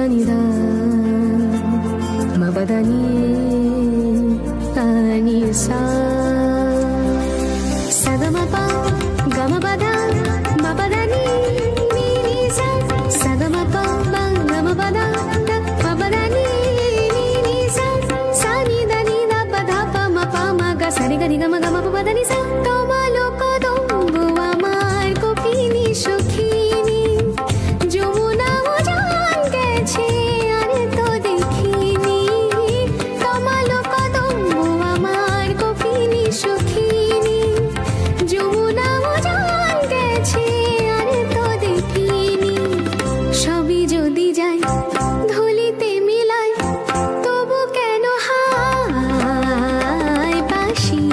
సనిదా మబదని అని సా సదమప గమబద మబదని సదమప గమబద మబదని సనిదని పద పమ పమ గ సరిగని గమ గమ పదని खुशी